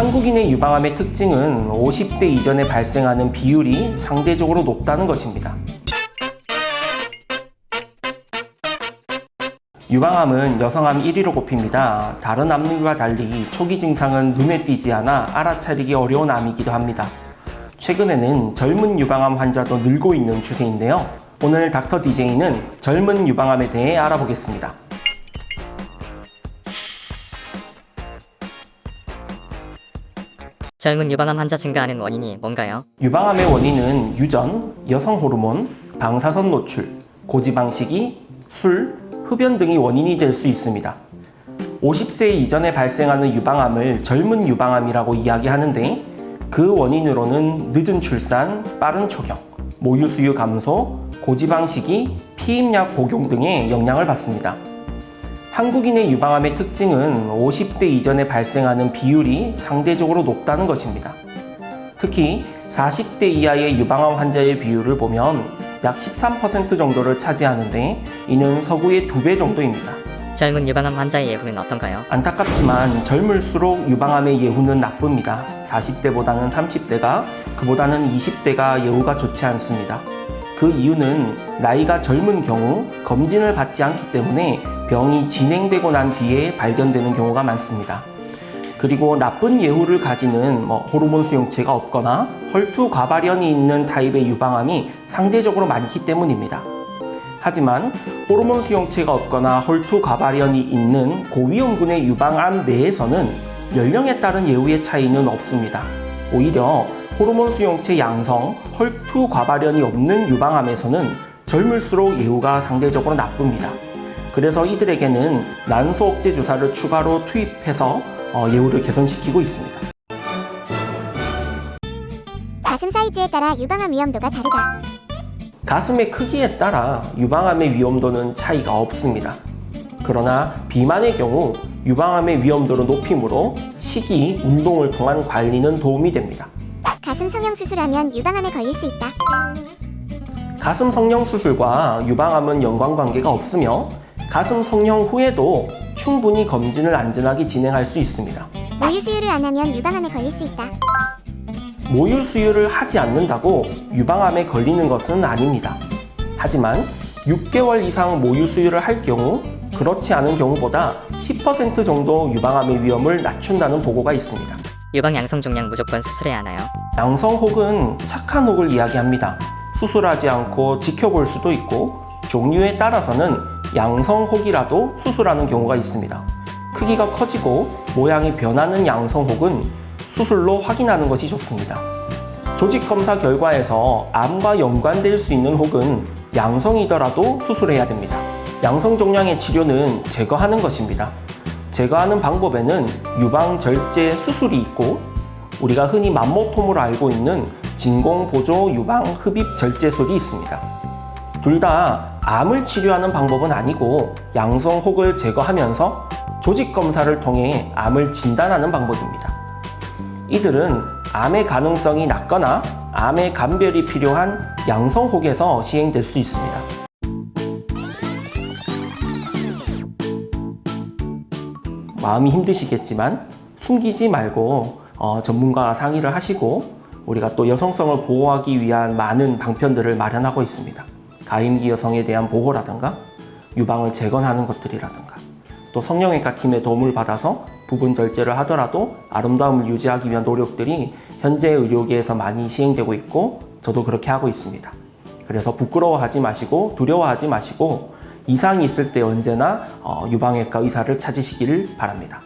한국인의 유방암의 특징은 50대 이전에 발생하는 비율이 상대적으로 높다는 것입니다. 유방암은 여성암 1위로 꼽힙니다. 다른 암과 달리 초기 증상은 눈에 띄지 않아 알아차리기 어려운 암이기도 합니다. 최근에는 젊은 유방암 환자도 늘고 있는 추세인데요. 오늘 닥터 DJ는 젊은 유방암에 대해 알아보겠습니다. 젊은 유방암 환자 증가하는 원인이 뭔가요? 유방암의 원인은 유전, 여성 호르몬, 방사선 노출, 고지방식이, 술, 흡연 등이 원인이 될 수 있습니다. 50세 이전에 발생하는 유방암을 젊은 유방암이라고 이야기하는데 그 원인으로는 늦은 출산, 빠른 초경, 모유 수유 감소, 고지방 식이, 피임약 복용 등의 영향을 받습니다. 한국인의 유방암의 특징은 50대 이전에 발생하는 비율이 상대적으로 높다는 것입니다. 특히 40대 이하의 유방암 환자의 비율을 보면 약 13% 정도를 차지하는데 이는 서구의 두배 정도입니다. 젊은 유방암 환자의 예후는 어떤가요? 안타깝지만 젊을수록 유방암의 예후는 나쁩니다. 40대보다는 30대가 그보다는 20대가 예후가 좋지 않습니다. 그 이유는 나이가 젊은 경우 검진을 받지 않기 때문에 병이 진행되고 난 뒤에 발견되는 경우가 많습니다. 그리고 나쁜 예후를 가지는 뭐 호르몬 수용체가 없거나 헐투 과발현이 있는 타입의 유방암이 상대적으로 많기 때문입니다. 하지만 호르몬 수용체가 없거나 헐투 과발현이 있는 고위험군의 유방암 내에서는 연령에 따른 예후의 차이는 없습니다. 오히려 호르몬 수용체 양성, 헐투 과발현이 없는 유방암에서는 젊을수록 예후가 상대적으로 나쁩니다. 그래서 이들에게는 난소 억제 주사를 추가로 투입해서 어, 예후를 개선시키고 있습니다. 가슴 사이즈에 따라 유방암 위험도가 다르다. 가슴의 크기에 따라 유방암의 위험도는 차이가 없습니다. 그러나 비만의 경우 유방암의 위험도를 높이므로 식이, 운동을 통한 관리는 도움이 됩니다. 가슴 성형 수술하면 유방암에 걸릴 수 있다. 가슴 성형 수술과 유방암은 연관관계가 없으며 가슴 성형 후에도 충분히 검진을 안전하게 진행할 수 있습니다. 모유 수유를 안 하면 유방암에 걸릴 수 있다. 모유 수유를 하지 않는다고 유방암에 걸리는 것은 아닙니다. 하지만 6개월 이상 모유 수유를 할 경우 그렇지 않은 경우보다 10% 정도 유방암의 위험을 낮춘다는 보고가 있습니다. 유방 양성 종양 무조건 수술해야 하나요? 양성 혹은 착한 혹을 이야기합니다. 수술하지 않고 지켜볼 수도 있고 종류에 따라서는 양성 혹이라도 수술하는 경우가 있습니다. 크기가 커지고 모양이 변하는 양성 혹은 수술로 확인하는 것이 좋습니다. 조직 검사 결과에서 암과 연관될 수 있는 혹은 양성이더라도 수술해야 됩니다. 양성 종양의 치료는 제거하는 것입니다. 제거하는 방법에는 유방 절제 수술이 있고 우리가 흔히 맘모톰으로 알고 있는 진공 보조 유방 흡입 절제술이 있습니다. 둘 다 암을 치료하는 방법은 아니고 양성 혹을 제거하면서 조직 검사를 통해 암을 진단하는 방법입니다. 이들은 암의 가능성이 낮거나 암의 감별이 필요한 양성 혹에서 시행될 수 있습니다. 마음이 힘드시겠지만 숨기지 말고 어, 전문가와 상의를 하시고 우리가 또 여성성을 보호하기 위한 많은 방편들을 마련하고 있습니다. 가임기 여성에 대한 보호라든가 유방을 재건하는 것들이라든가 또 성형외과 팀의 도움을 받아서 부분 절제를 하더라도 아름다움을 유지하기 위한 노력들이 현재 의료계에서 많이 시행되고 있고 저도 그렇게 하고 있습니다. 그래서 부끄러워하지 마시고 두려워하지 마시고 이상이 있을 때 언제나 어, 유방외과 의사를 찾으시기를 바랍니다.